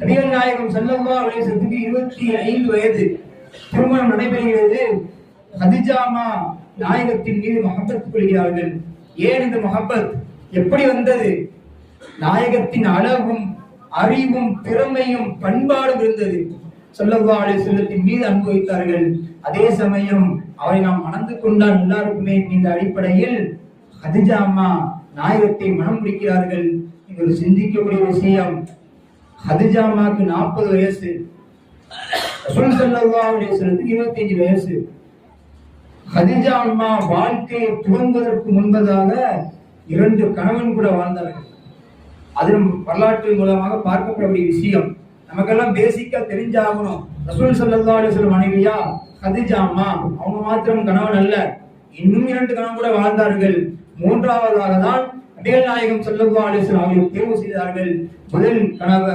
நபிகள் நாயகம் சல்லல்லா அலிசத்துக்கு இருபத்தி ஐந்து வயது. திருமணம் நடைபெறுகிறது. ஹதிஜாமா நாயகத்தின் மீது மகப்பத் கொள்கிறார்கள். ஏன் இந்த மகப்பத்? எப்படி வந்தது? நாயகத்தின் அழகும் அறிவும் திறமையும் பண்பாடும் இருந்தது. சொல்லவா சொல்லல்லா அலிசல்லத்தின் மீது அனுபவித்தார்கள் அதே சமயம் அவரை நாம் மணந்து கொண்டால் எல்லாருக்குமே இந்த அடிப்படையில் ஹதிஜா அம்மா நாயகத்தை மனம் பிடிக்கிறார்கள் இது ஒரு சிந்திக்கக்கூடிய விஷயம் ஹதிஜா அம்மாவுக்கு நாற்பது வயசு. ரசூல் ஸல்லல்லாஹு அலைஹி இருபத்தஞ்சு வயசு. ஹதிஜா அம்மா வாழ்க்கையை துவங்குவதற்கு முன்பதாக இரண்டு கணவன் கூட வாழ்ந்தார்கள் அது வரலாற்று மூலமாக பார்க்கப்படக்கூடிய விஷயம். நமக்கெல்லாம் பேசிக்கா தெரிஞ்சாகணும். ரசூல் ஸல்லல்லாஹு அலைஹி மனைவியா? ஹதிஜா அம்மா. அவங்க மாத்திரம் கணவன் அல்ல. இன்னும் இரண்டு கணவன் கூட வாழ்ந்தார்கள். மூன்றாவதாக தான் மேல் நாயகம் ஸல்லல்லாஹு அலைஹி தேர்வு செய்தார்கள். முதல் கணவ